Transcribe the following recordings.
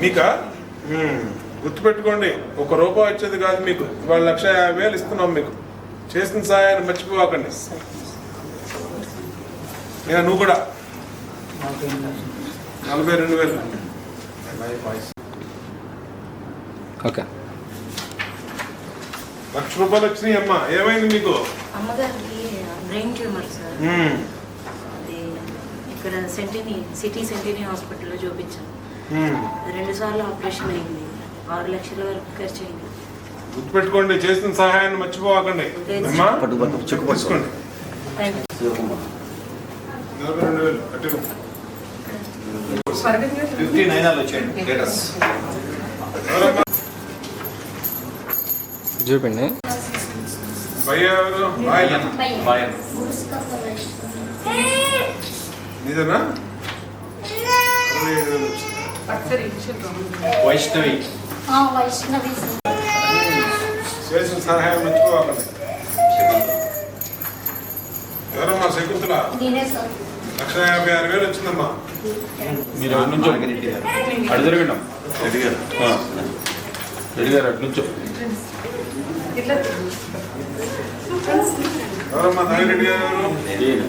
మీకా. గుర్తుపెట్టుకోండి ఒక రూపాయి వచ్చేది కాదు మీకు. ఇవాళ లక్ష యాభై వేలు ఇస్తున్నాం మీకు. చేసిన సాయాన్ని మర్చిపోకండి నేను నువ్వు కూడా. నలభై రెండు వేలు. ఓకే. లక్ష రూపాయలు వచ్చినాయి అమ్మా ఏమైంది మీకు? అమ్మగారికి బ్రెయిన్ ట్యూమర్ సార్. ఇక్కడ సెంటినీ సిటీ సెంటినీ హాస్పిటల్లో చూపించాం. రెండు సార్లు ఆపరేషన్ అయింది. ఆరు లక్షల వరకు ఖర్చు అయింది. గుర్తుపెట్టుకోండి చేసిన సహాయాన్ని మర్చిపోకండి. వేలు అటు ఫిఫ్టీ నైన్ వచ్చేయండి లీటర్స్ చూపండి. వచ్చింది. వైష్ణవి. చేసిన సహాయం మర్చిపోకండి ఎవరమ్మా శకుంతల లక్ష యాభై ఆరు వేలు వచ్చిందమ్మా. మీరు అటు నుంచో. అటు జరగండి రెడ్డి గారు. రెడ్డి గారు అటు నుంచో. ఎవరమ్మా నాగిరెడ్డి గారు?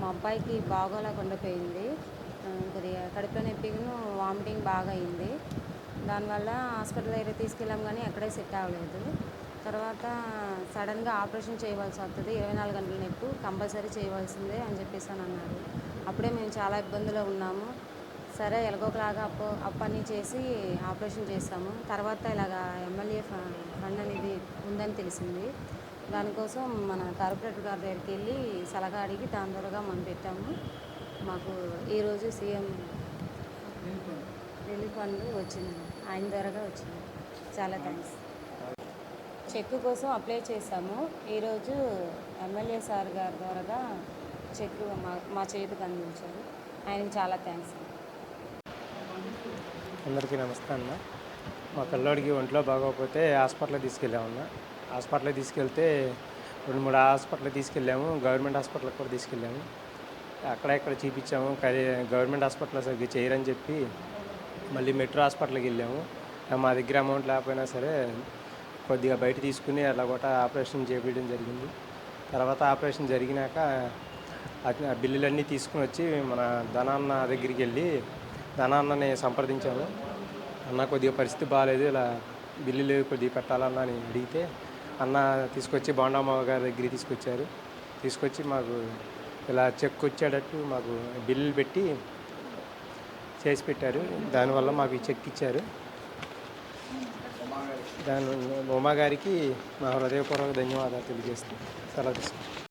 మా అబ్బాయికి బాగోలేకుండా పోయింది కొద్దిగా కడుపులో నొప్పిను వామిటింగ్ బాగా అయింది దానివల్ల హాస్పిటల్ దగ్గర తీసుకెళ్ళాం కానీ ఎక్కడే సెట్ అవ్వలేదు. తర్వాత సడన్గా ఆపరేషన్ చేయవలసి వస్తుంది ఇరవై నాలుగు గంటల నొప్పి కంపల్సరీ చేయవలసిందే అని చెప్పేసి అని అన్నారు. అప్పుడే మేము చాలా ఇబ్బందిలో ఉన్నాము. సరే ఎలాగోకలాగా అప్పు అప్పని చేసి ఆపరేషన్ చేసాము తర్వాత ఇలాగ ఎమ్మెల్యే ఫండ్ అనేది ఉందని తెలిసింది. దానికోసం మన కార్పొరేటర్ గారి దగ్గరికి వెళ్ళి సలహా అడిగి దాని ద్వారా మనం పెట్టాము. మాకు ఈరోజు సీఎం రిలీఫ్ ఫండ్ వచ్చింది. ఆయన ద్వారాగా వచ్చింది. చాలా థ్యాంక్స్. చెక్ కోసం అప్లై చేశాము. ఈరోజు ఎమ్మెల్యే సార్ గారి ద్వారాగా చెక్ మా మా చేతికి అందించారు. ఆయనకి చాలా థ్యాంక్స్. అందరికీ నమస్తే అన్న. మా పిల్లోడికి ఒంట్లో బాగోకపోతే హాస్పిటల్కి తీసుకెళ్ళామన్నా. హాస్పిటల్కి తీసుకెళ్తే రెండు మూడు హాస్పిటల్కి తీసుకెళ్ళాము గవర్నమెంట్ హాస్పిటల్కి కూడా తీసుకెళ్ళాము. అక్కడ ఇక్కడ చూపించాము కానీ గవర్నమెంట్ హాస్పిటల్ సరిగ్గా చేయరని చెప్పి మళ్ళీ మెట్రో హాస్పిటల్కి వెళ్ళాము. మా దగ్గర అమౌంట్ లేకపోయినా సరే కొద్దిగా బయట తీసుకుని అలా కూడా ఆపరేషన్ చేపించడం జరిగింది. తర్వాత ఆపరేషన్ జరిగినాక ఆ బిల్లులన్నీ తీసుకుని వచ్చి మన ధనాన్న దగ్గరికి వెళ్ళి ధనాన్నని సంప్రదించాము. అన్న కొద్దిగా పరిస్థితి బాగాలేదు ఇలా బిల్లులు కొద్దిగా పెట్టాలన్నా అని అడిగితే అన్న తీసుకొచ్చి బాండామావ గారి దగ్గరికి తీసుకొచ్చారు. తీసుకొచ్చి మాకు ఇలా చెక్ వచ్చేటట్టు మాకు బిల్లు పెట్టి చేసి పెట్టారు. దానివల్ల మాకు ఈ చెక్ ఇచ్చారు. దాని ఉమా గారికి మా హృదయపూర్వక ధన్యవాదాలు తెలియజేస్తూ సెలవు తీసుకుంటాం